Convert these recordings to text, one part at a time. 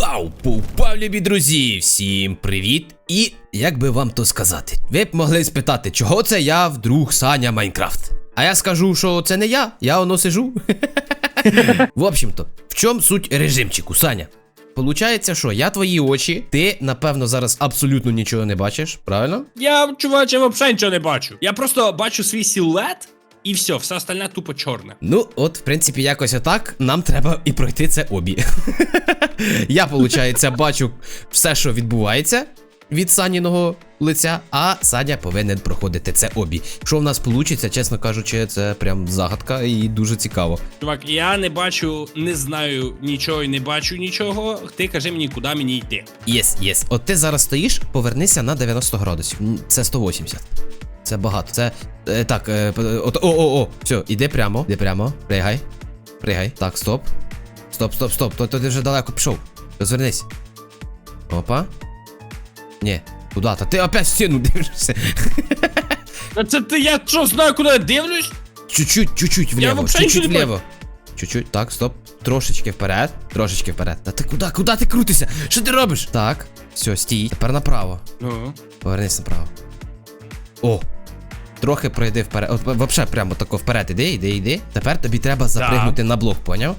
Пау! Повпав, любі друзі! Всім привіт! І як би вам то сказати, ви б могли спитати, чого це я вдруг Саня Майнкрафт? А я скажу, що це не я, я воно сижу. В общем-то, в чому суть режимчику, Саня? Получається, що я твої очі, ти, напевно, зараз абсолютно нічого не бачиш, правильно? Я, чуваче, взагалі нічого не бачу. Я просто бачу свій силует, і все, все остальне тупо чорне. Ну, от, в принципі, якось отак нам треба і пройти це обі. Я, виходить, бачу все, що відбувається від Саніного лиця, а Саня повинен проходити це обі. Що в нас вийде, чесно кажучи, це прям загадка і дуже цікаво. Чувак, я не бачу, не знаю нічого і не бачу нічого. Ти кажи мені, куди мені йти. Єс, єс. От ти зараз стоїш, повернися на 90 градусів. Це 180. Це багато. Це. Е, так, е, от, о, о, о, все, іди прямо, іди прямо, пригай. Пригай. Так, стоп. Стоп, стоп, стоп. То, то ти вже далеко пішов. Розвернись. Опа. Ні, куди? Та ти опять в стіну дивишся. Та це ти я що знаю, куди я дивлюсь? Чуть-чуть, чуть-чуть вліво, вообще чуть-чуть не вліво. Чуть-чуть, так, стоп. Трошечки вперед, трошечки вперед. Та ти куди? Куди ти крутишся? Що ти робиш? Так, все, стій. Тепер направо. Ну. Повернись направо. О! Трохи пройди вперед. От вообще прямо тако вперед іди, іди, іди. Тепер тобі треба запригнути на блок, поняв?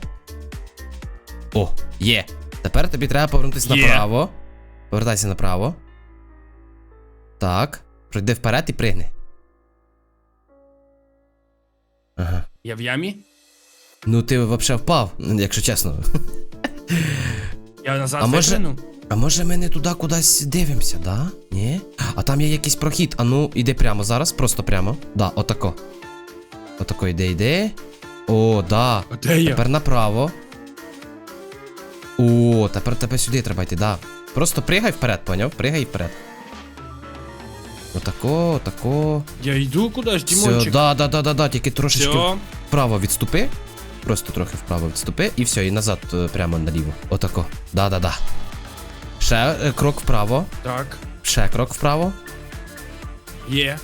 О, є. Тепер тобі треба повернутися Є. направо. Повертайся направо. Так. Пройди вперед і пригни. Ага. Я в ямі? Ну ти вообще впав, якщо чесно. Я назад А може- випрыгну? А може ми не туди кудись дивимося, да? Ні? А там є якийсь прохід. А ну, іди прямо зараз, просто прямо. Да, отако. Отако йде, йде. О, да. Де я? Тепер направо. О, тепер тебе сюди треба йти, да. Просто пригай вперед, поняв? Пригай вперед. Отако, отако. Я йду кудись, Все, Дімончик. да, да, да, да, да, тільки трошечки Все. вправо відступи. Просто трохи вправо відступи і все, і назад е, прямо наліво. Отако. Да, да, да. Ще е, крок вправо. Так. Ще крок вправо. Є.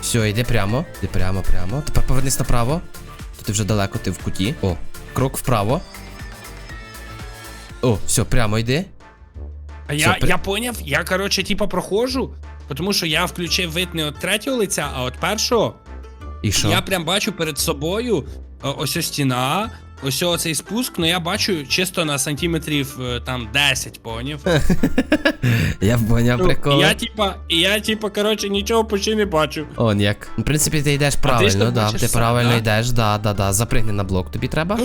Все, йди прямо. Йди прямо, прямо. Тепер повернись направо. Тут ти вже далеко, ти в куті. О, крок вправо. О, все, прямо йди. А я, при- я поняв, я, короче, типа проходжу, тому що я включив вид не від третього лиця, а від першого. І що? Я прям бачу перед собою е, ось ось стіна, ось оцей спуск, ну я бачу чисто на сантиметрів е, там 10, поняв? Я поняв Ну, прикол. я типа, я типа, коротше, нічого почти не бачу. Он як. В принципі, ти йдеш правильно, да. Ти правильно да? йдеш, да, да, да. Запригни на блок, тобі треба.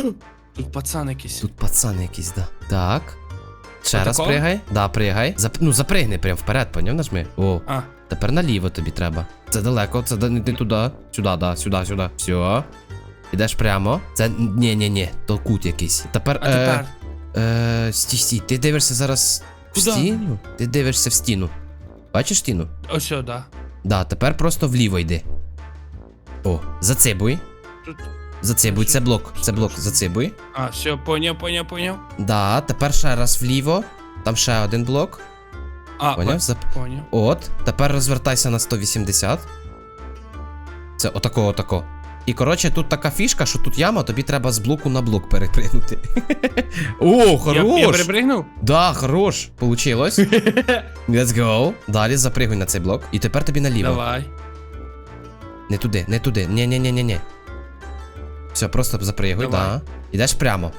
Тут пацан якийсь. Тут пацан якийсь, да. Так. Ще раз пригай. Да, пригай. Ну, запригни прям вперед, поняв, нажми. О, А, тепер наліво тобі треба. Це далеко, це не, не туди. Сюди, да, сюди, сюди. Все. Ідеш прямо. Це. Ні, ні, ні, то кут якийсь. Тепер. а тепер. Е, е, стій, стій. Ти дивишся зараз в стіну? Ти дивишся в стіну. Бачиш стіну? Ось сюди. Да, тепер просто вліво йди. О, зацибуй. Тут. Зацибуй, це блок. Це блок, зацибуй. А, все, поняв, поняв, поняв. Да, тепер ще раз вліво. Там ще один блок. А, Поняв? Зап... поняв. От. Тепер розвертайся на 180. Це отако, отако. І коротше, тут така фішка, що тут яма, тобі треба з блоку на блок перепригнути. О, Я, я хорош! перепригнув? Да, хорош. Получилось. Let's go. Далі запригуй на цей блок. І тепер тобі наліво. Давай. Не туди, не туди. Ні, ні, ні, ні, ні. Все, просто запригуй, да. Ідеш прямо.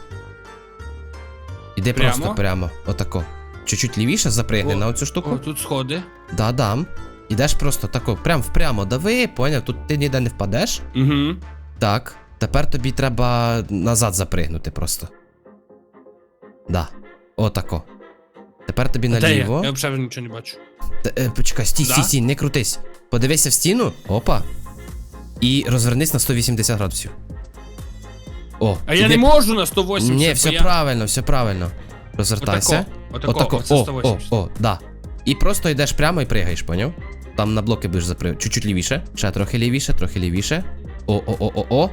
Іди Прямо? просто прямо. Отако. Чуть-чуть лівіше запригни О, на оцю штуку. О, тут сходи. Да, дам. Ідеш просто тако, прям впрямо дави, поняв, тут ти ніде не впадеш. Угу. Так. Тепер тобі треба назад запригнути просто. Да. Отако. Тепер тобі Де я? наліво. Я взагалі нічого не бачу. Та, е, почекай, стій, Да? стій, стій, не крутись. Подивися в стіну. Опа. І розвернись на 180 градусів. О, А я не можу на 180. Ні, бо все я... правильно, все правильно. Розвертайся. Отако, отако, оце О, 180. о, о, да. І просто йдеш прямо і пригаєш, поняв? Там на блоки будеш запригати. Чуть-чуть лівіше. Ще трохи лівіше, трохи лівіше. О, о, о, о, о.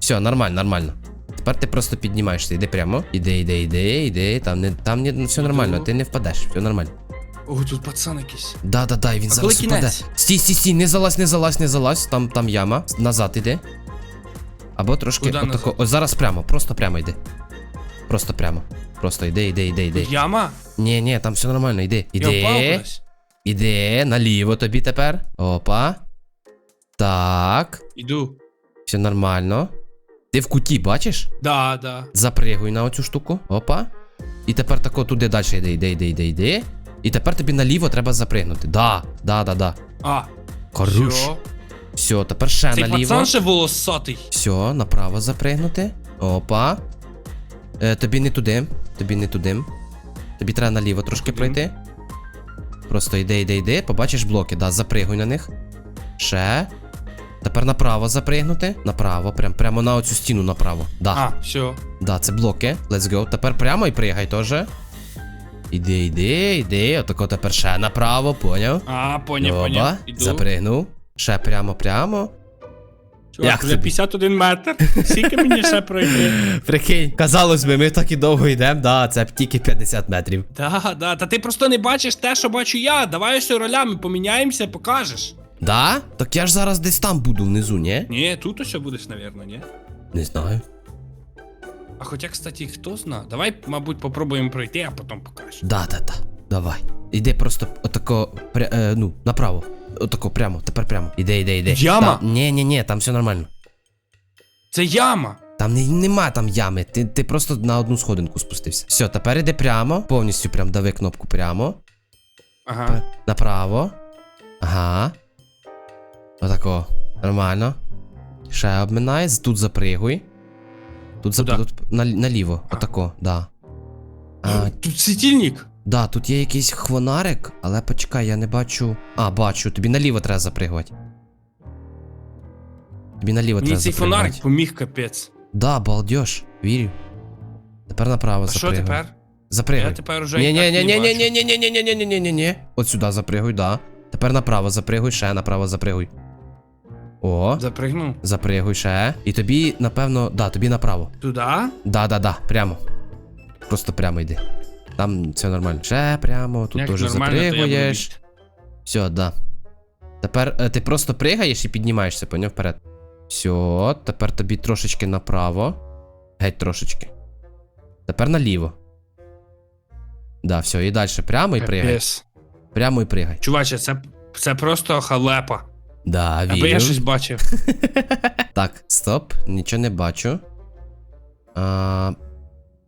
Все, нормально, нормально. Тепер ти просто піднімаєшся, йди прямо. Іди, іди, іди, іди. Там не там не все нормально, ти не впадеш, все нормально. О, тут пацан якийсь. Да, да, да, він А зараз упаде. Стій, стій, стій, не залазь, не залазь, не залазь. Там, там яма. Назад іди. Або трошки Куда отако. Ось зараз прямо, просто прямо йди. Просто прямо. Просто йди, йди, йди, йди. Яма? Ні, ні, там все нормально, йди. Іди. Іди, наліво тобі тепер. Опа. Так. Іду. Все нормально. Ти в куті, бачиш? Да, да. Запригуй на оцю штуку. Опа. І тепер тако туди далі йди, йди, йди, йди, йди. І тепер тобі наліво треба запригнути. Да, да, да, да. А, Хорош. все. Все, тепер ще Цей наліво. пацан ще волосатий. Все, направо запригнути. Опа. Е, тобі не туди. Тобі не туди. Тобі треба наліво трошки пройти. Просто йди, йди, йди. Побачиш блоки, да, запригуй на них. Ще. Тепер направо запригнути. Направо, прям, прямо на оцю стіну направо. Да. А, все. Да, це блоки. Let's go. Тепер прямо і пригай теж. Іди, іди, іди. Отако тепер ще направо, поняв? А, поняв, Оба. поняв. Іду. Запригнув. Ще прямо, прямо. Чувак, Як вже тобі? 51 метр. Скільки мені ще пройти? Прикинь, казалось би, ми так і довго йдемо, да, це тільки 50 метрів. Да, да, та ти просто не бачиш те, що бачу я. Давай ось ролями поміняємося, покажеш. Да? Так я ж зараз десь там буду внизу, ні? Ні, тут ось будеш, напевно, ні? Не знаю. А хоча, кстати, хто зна. Давай, мабуть, попробуємо пройти, а потім покажеш. Да, да, да. Давай. Іди просто отако, пря, е, ну, направо. Отако, прямо, тепер прямо. Іди, іди, іди. Яма? Та, ні, ні, ні, там все нормально. Це яма. Там не, нема там ями, ти, ти просто на одну сходинку спустився. Все, тепер іди прямо, повністю прям дави кнопку прямо. Ага. Пе- Направо. Ага. Отако. Нормально. Ще обминай, з- тут запригуй. Тут, зап... Куда? тут на, наліво. А. Отако, да. А, Тут світильник. Да, тут є якийсь хвонарик, але почекай, я не бачу. А, бачу, тобі наліво треба запригувати. Тобі наліво Мені треба цей запригувати. фонарик поміг капець. Да, балдеж, вірю. Тепер направо А що запригуй. тепер? Запригуй. Я тепер уже Ні, ні, ні, не ні, ні, ні, ні, ні, ні, ні, ні, ні, ні. От сюди запригуй, да. Тепер направо запригуй, ще направо запригуй. О, Запригнув. запригуй ще. І тобі, напевно, да, тобі направо. Туда? Да, да, да, прямо. Просто прямо йди. Там все нормально. Ще прямо, тут Як теж нормально, то я запригуєш. Все, да. Тепер е, ти просто пригаєш і піднімаєшся, поняв вперед. Все, тепер тобі трошечки направо. Геть трошечки. Тепер наліво. Да, все, і далі прямо і пригай. Капець. Прямо і пригай. Чуваче, це, це просто халепа. Да, Аби вірю. я щось бачив. Так, стоп, нічого не бачу. А,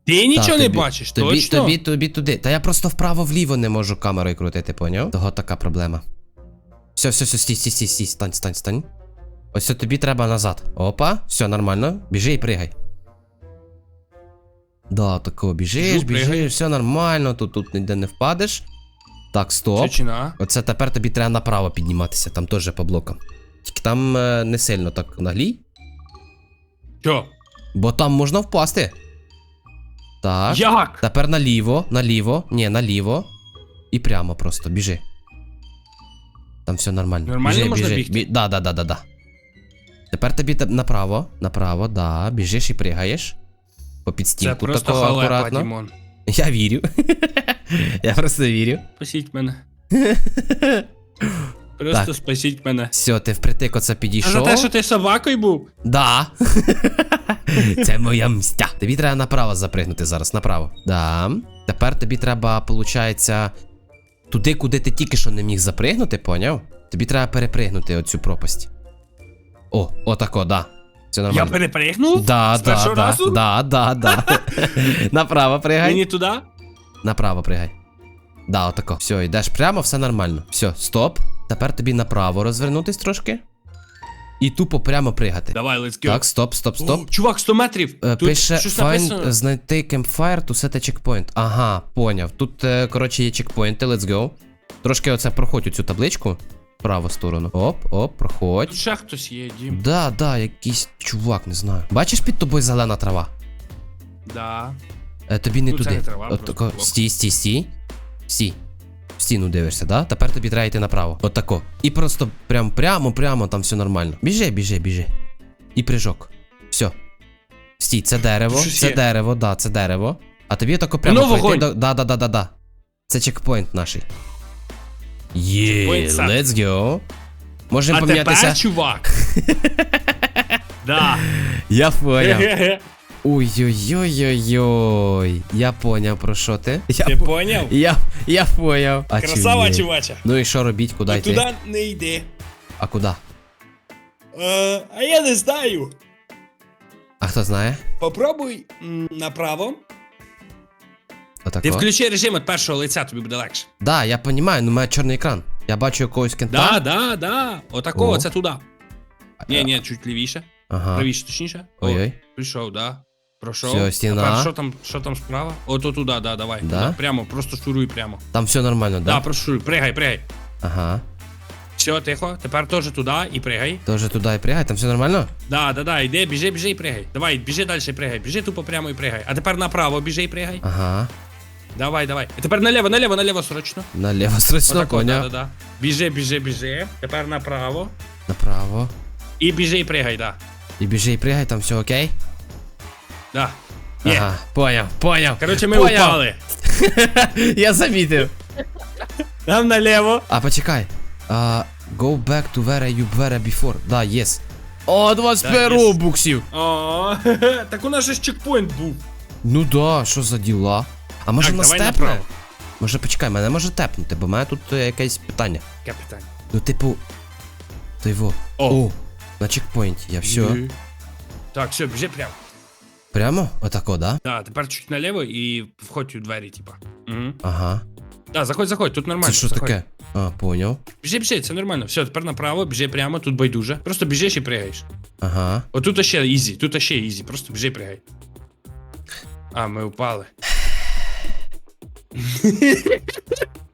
Ти нічого не тобі- бачиш, тобі, точно? Тобі, тобі туди. Та я просто вправо-вліво не можу камерою крутити, поняв? Того така проблема. Все, все, все, стій, стій, стій, стій, стань, стань, стань. Ось тобі треба назад. Опа, все нормально. Біжи і пригай. Да, тако, біжиш, Біжу, біжиш, все нормально, тут, тут ніде не впадеш. Так, стоп. Чечина. Оце тепер тобі треба направо підніматися, там теж по блокам. Тільки там е, не сильно так наглій, Що? бо там можна впасти. Так. Як? Тепер наліво, наліво, ні, наліво. І прямо просто, біжи. Там все нормально. Нормально біжи, можна біжи. бігти? Бі... Да, да, да, да, да. Тепер тобі та- направо, направо, да, біжиш і пригаєш. По Це підстінку просто тако халепа, акуратно. Дімон. Я вірю. Я просто вірю. Спасіть мене. Просто спасіть мене. Все, ти впритик оце А підійшов. за те, що ти собакою був? Да. Це моя мстя. Тобі треба направо запригнути зараз, направо. Да. Тепер тобі треба, виходить, туди, куди ти тільки що не міг запригнути, поняв? Тобі треба перепригнути оцю пропасть. О, отако, да. Все Я нормально. перепригнув? Да, З да, першого да, разу? да, да, да. Направо пригай. Мені туди? Направо пригай. Да, отако. Все, йдеш прямо, все нормально. Все, стоп. Тепер тобі направо розвернутись трошки. І тупо прямо пригати. Давай, let's go. Так, стоп, стоп, стоп. О, чувак, 100 метрів. Е, Тут Пише щось find, написано. знайти campfire to set a checkpoint. Ага, поняв. Тут, е, коротше, є чекпоінти, let's go. Трошки оце проходь цю табличку. Праву сторону. Оп, оп, проходь. Тут ще хтось є, Дім. Да, да, якийсь чувак, не знаю. Бачиш під тобою зелена трава? Да. Е, тобі не Ну, це туди. не трава, От просто тако, блок. стій, стій, стій. Стій. Стіну дивишся, да? Тепер тобі треба йти направо. От тако. І просто прям прямо, прямо, там все нормально. Біжи, біжи, біжи. І прижок. Все. Стій, це дерево, це є. дерево, да, це дерево. А тобі тако прямо Воно пройти до. Да, да, да, да, да. Це чекпоінт наш. Є, сам. let's go. Можемо А помінятися. тепер, чувак. Да. Я поняв. Ой-ой-ой-ой-ой. Я поняв про що ти. Я, Ти по- поняв? я, я поняв. А Красава, чувача. Ну і що робіть, куди йти? туди не йди. А куди? Е, а я не знаю. А хто знає? Попробуй м, направо. Отако? Ти включи режим від першого лиця, тобі буде легше. Да, я розумію, ну у мене чорний екран. Я бачу якогось кента. Да, да, да. Отакого, О. це туди. Ні, ні, чуть лівіше. Ага. Правіше, точніше. О, Ой-ой. Прийшов, да. Всьо, стіна. Тепер що там, що там справа? Ото туди, да, давай. Да? Туди, Прямо, просто шуруй прямо. Там все нормально, Да, да? просто шуруй, пригай, пригай. Ага. Все, тихо. Тепер теж туди і пригай. Тоже туди і пригай, там все нормально? Да, да, да, іди, біжи, біжи і пригай. Давай, біжи далі і пригай. Біжи тупо прямо і пригай. А тепер направо біжи і пригай. Ага. Давай, давай. І тепер наліво, наліво, наліво срочно. Наліво срочно, Отако, да, поняв. да, да. Біжи, біжи, біжи. Тепер направо. Направо. І біжи і пригай, да. І біжи і пригай, там все окей? Да. Є. Ага, поняв, поняв. Коротше, ми Поняв. упали. Я замітив. Нам наліво. А, почекай. А, go back to where you were before. Да, yes. О, 25 Так, yes. робуксів. О, так у нас же ж чекпоінт був. Ну да, що за діла? А може Так, нас тепне? направо. Може почекай, мене може тепнути, бо в мене тут е, якесь питання. Капітан. Ну, типу. Той во. О. О, на чекпоінті, я все. Так, все, біжи прямо. Прямо? Отако, да? Да, тепер чуть наліво і входь у двері, типа. Угу. Ага. Да, заходь, заходь, тут нормально. Це що заходь. таке? А, поняв. Біжи, біжи, це нормально. Все, тепер направо, біжи прямо, тут байдуже. Просто біжиш і пригаєш. Ага. Отут ще ізі, тут ще ізі, просто біжи і пригай. А, ми упали.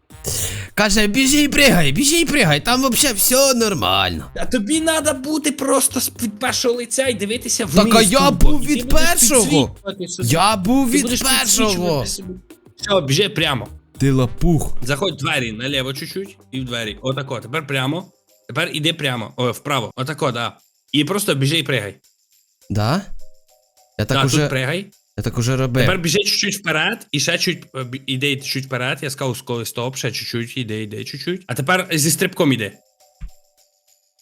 Каже, біжи і пригай, біжи і пригай, там взагалі все нормально. А тобі треба бути просто від першого лиця і дивитися вниз. Так, а я був І ти від першого. Я був Ти від першого. Все, біжи прямо. Ти лапух. Заходь в двері наліво чуть-чуть і в двері. Отако. Тепер прямо. Тепер іди прямо. О, вправо. Отако, да. І просто біжи і пригай. Да? Я так да, уже, тут пригай. Я так уже робив. Тепер біжи чуть-чуть вперед, і ще чуть е, бі- іди чуть вперед. Я сказав, коли стоп, ще чуть-чуть, іди, іди чуть-чуть. А тепер зі стрибком іди.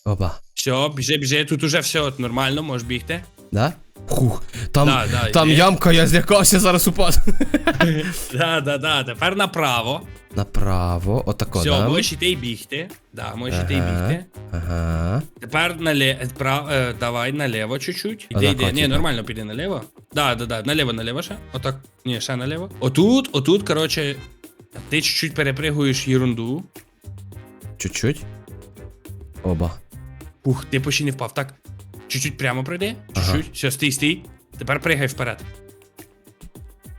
Опа. Все, біжи, біжи. Тут уже все нормально, можеш бігти. Да? Хух, там, Да, да, там іди. ямка, я злякався, зараз упаду. Да, да, да. Тепер направо. Направо, отако, Все, да? можеш іти і бігти. Да, можеш іти і Ага. бігти. Ага. Тепер нале... прав... е, давай наліво чуть-чуть. Іди, іди. Ні, нормально піди наліво. Да, да, да. Наліво, наліво ще. Отак. Ні, ще наліво. Отут, отут, коротше, ти чуть-чуть перепригуєш ерунду. Чуть-чуть. Оба. Ух, ти почти не впав. Так. Чуть-чуть прямо пройди. Ага. Чуть-чуть. Все, стій, стій. Тепер пригай вперед.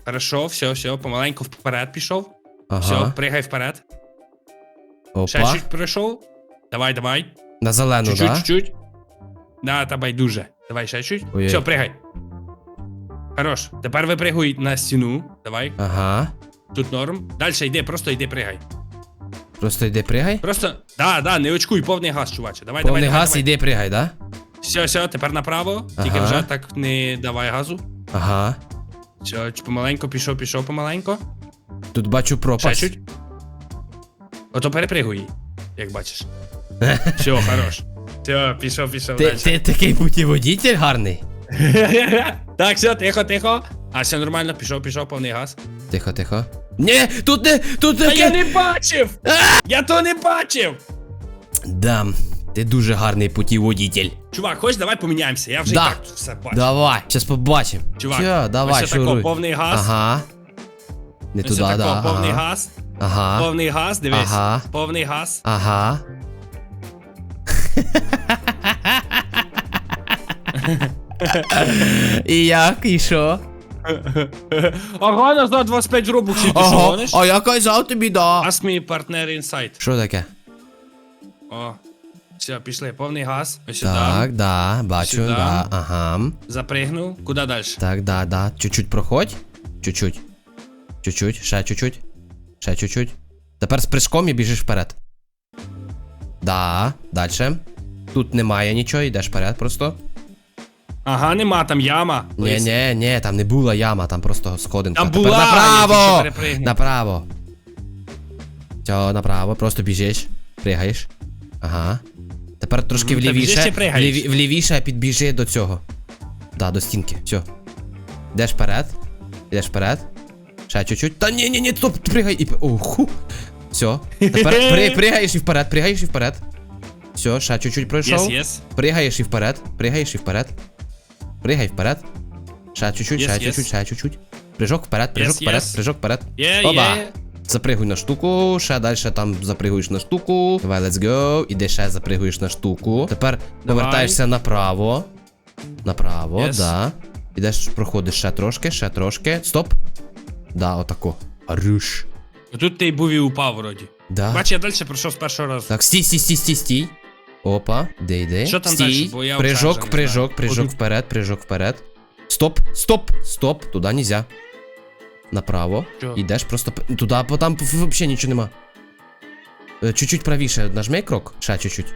Хорошо, все, все, помаленьку вперед пішов. Все, Ага. пригай вперед. Ще Опа. чуть пройшов. Давай, давай. На зелену, Чуть-чуть, да? чуть-чуть. Да, та байдуже. Давай ще чуть. Ой-ой. Все, пригай. Хорош. Тепер випригуй на стіну. Давай. Ага. Тут норм. Далі йди, просто йди пригай. Просто йди пригай. Просто. Да, да, не очкуй, повний газ, чуваче. Давай, Повний давай, газ, давай, іди пригай, да? Все, все, тепер направо. Тільки Ага. вже так не давай газу. Ага. Все, ч- помаленько пішов, пішов помаленько. Тут бачу Ще пропасть. чуть. Ото перепригуй її, як бачиш. Все, хорош. Все, пішов, пішов Ти, далі. ти такий путіводитель гарний. Так, все, тихо, тихо. А, все нормально, пішов, пішов, повний газ. Тихо, тихо. Ні, тут не, тут А я не бачив! Я то не бачив! Дам. Ти дуже гарний путіводитель. Чувак, хочеш, давай поміняємося, я вже Да. і так тут все бачу. Давай, зараз побачимо. Чувак, Все, давай, ось тако, шуруй. повний газ. Ага. Не Ось туди, тако, да. повний Ага. газ. Ага. Повний газ, дивись. Ага. Повний газ. Ага. І як, і що? Ага, назад 25 робоксів, ти що Ага, гониш? а я казав тобі, да. Ask me partner inside. Що таке? О. Все, пішли, повний газ. Ось сюди. Так, да, бачу, Сюди. да, ага. Запригнув. Куди далі? Так, да, да. Чуть-чуть проходь. Чуть-чуть. Чуть-чуть, ще чуть-чуть. Ще чуть-чуть. Тепер з прыжком і біжиш вперед. Да, дальше. Тут немає нічого, йдеш вперед просто. Ага, нема, там яма. Ні, Лись. ні, ні, там не була яма, там просто сходинка. Там Тепер була, я тільки направо! Направо. Все, направо, просто біжиш, пригаєш. Ага. Тепер трошки Мгм, та біжиш влівіше. чи пригаєш? вліві- влівіше підбіжи до цього. Да, до стінки. Все. Йдеш вперед. Йдеш вперед. Ще чуть-чуть. Та ні, ні, ні, стоп, пригай і. Оху. Все. Тепер при, пригаєш і вперед, пригаєш і вперед. Все, ще чуть-чуть пройшов. Єс, єс. Пригаєш і вперед, пригаєш і вперед. Пригай вперед. Ще чуть-чуть, Yes, ще yes. чуть-чуть, ще чуть-чуть. Прыжок вперед, прыжок Yes, вперед, yes. прыжок вперед. Є, Оба. є. Запригуй на штуку, ще далі там запригуєш на штуку. Давай, let's go. Іди ще запригуєш на штуку. Тепер повертаєшся направо. Направо, Yes. да. Ідеш, проходиш ще трошки, ще трошки. Стоп. Да, отако. Руш. Тут ти й був і упав вроді. Да. Бач, я далі пройшов з першого разу. Так, стій, стій, стій, стій, стій. Опа, де йде? Що там стій. дальше? Бо я вже прыжок, не прыжок, знаю. прыжок Отут. вперед, прыжок вперед. Стоп, стоп, стоп, туди нельзя. Направо. Чо? Йдеш просто п- туди, бо там взагалі нічого нема. Е, Чуть-чуть правіше нажми крок. Ще чуть-чуть.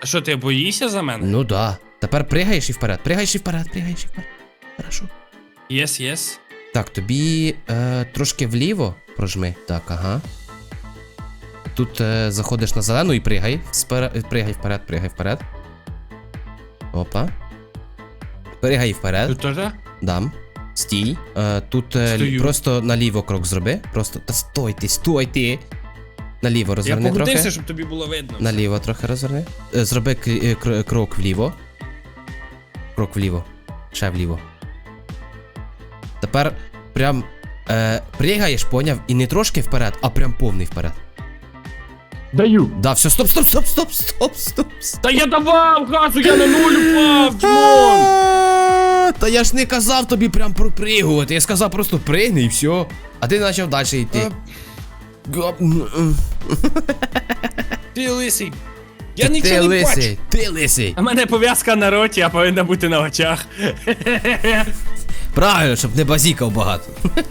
А що, ти боїшся за мене? Ну да. Тепер пригаєш і вперед, пригаєш і вперед, пригаєш і вперед. Хорошо. Єс, єс. Так, тобі е, трошки вліво прожми. Так, ага. Тут е, заходиш на зелену і пригай. Спер... е, Пригай вперед, пригай вперед. Опа. Пригай вперед. Тут теж? Дам. Стій. Е, тут е, Стою. просто наліво крок зроби. Просто. Та стой ти, стой ти. Наліво Я розверни трохи. погодився, щоб тобі було видно. Наліво трохи розверни. Е, Зроби к- е, кр- крок вліво. Крок вліво. Ще вліво. Тепер прям е, пригаєш, поняв, і не трошки вперед, а прям повний вперед. Даю. Да, все, стоп, стоп, стоп, стоп, стоп, стоп. стоп. Та я давав газу, я на нуль упав, Дімон! А, Та я ж не казав тобі прям пропригувати, я сказав просто пригни і все. А ти почав далі йти. М, м. Ти лисий. Я Ти нічого не бачу. лисий, ти лисий. У мене пов'язка на роті, а повинна бути на очах. Правильно, щоб не базікав багато.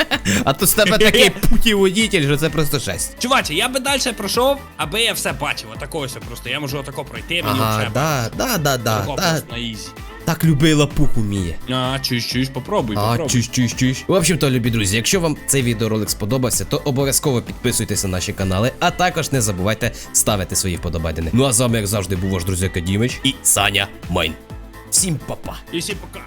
А то з тебе такий путій водитель, що це просто жесть. Чуваче, я би далі пройшов, аби я все бачив. Отако ось просто. Я можу отако пройти, мені Ага, вже да, да, да, да. Отако на ізі. так любила пуху вміє. А, чуєш, чуєш, попробуй, А, попробуй. чусь, чусь, чусь. В общем-то, любі друзі, якщо вам цей відеоролик сподобався, то обов'язково підписуйтесь на наші канали, а також не забувайте ставити свої вподобайдени. Ну а з вами, як завжди, був ваш друзяка Дімич і Саня Майн. Всім па-па! І всі пока.